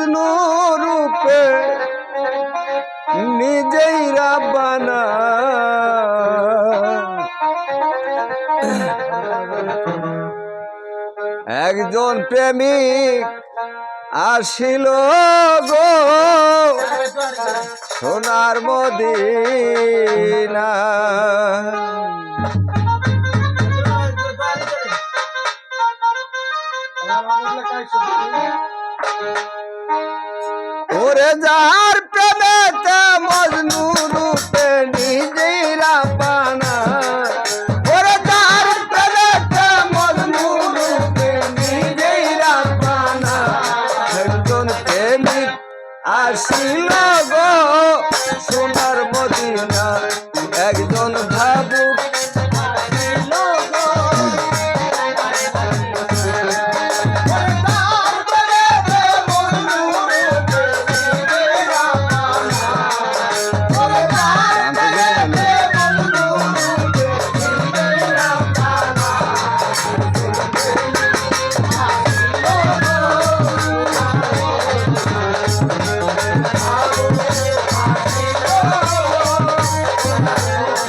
মজনু রূপে নিজেই রাবানা একজন প্রেমিক আসিল গো সোনার মদিনা Thank you. যার প্রেমেতে মজনু রূপে নিজেরা পানা ওরে যার প্রেমেতে মজনু রূপে নিজেরা পানা একজন প্রেমিক আসিল গো সোনার মদিনা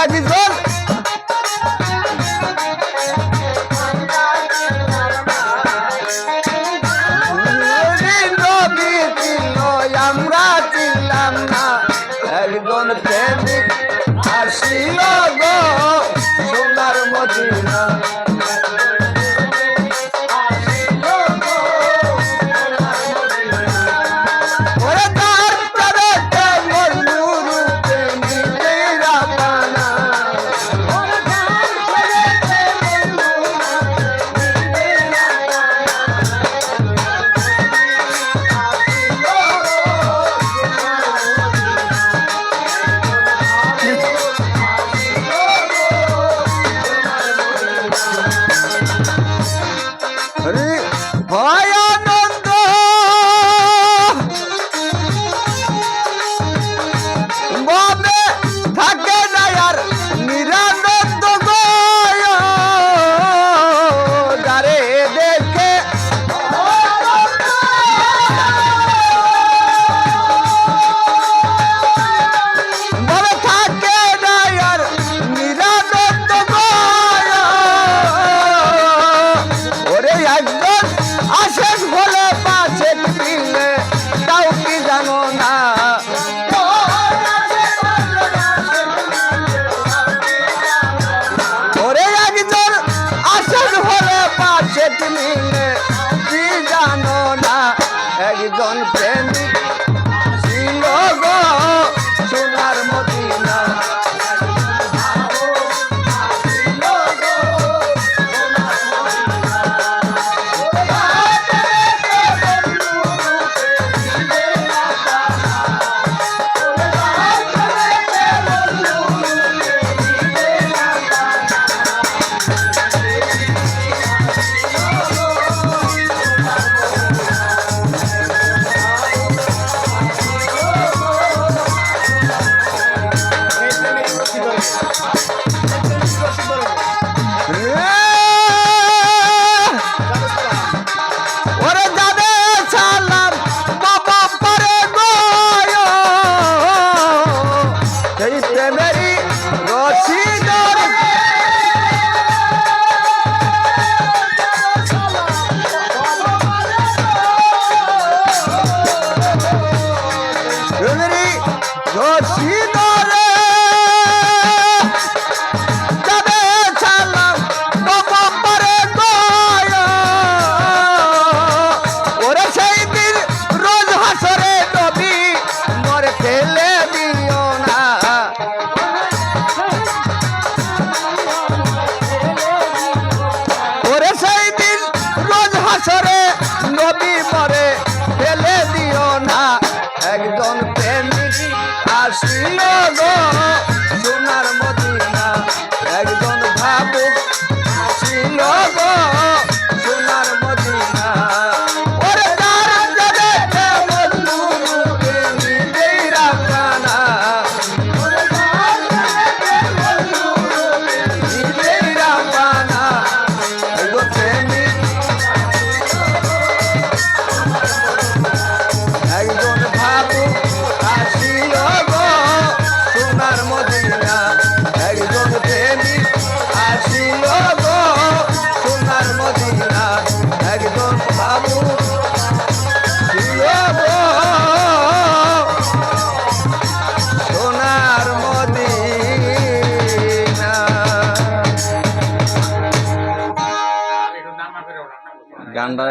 Saudades, जगत में Él গানটা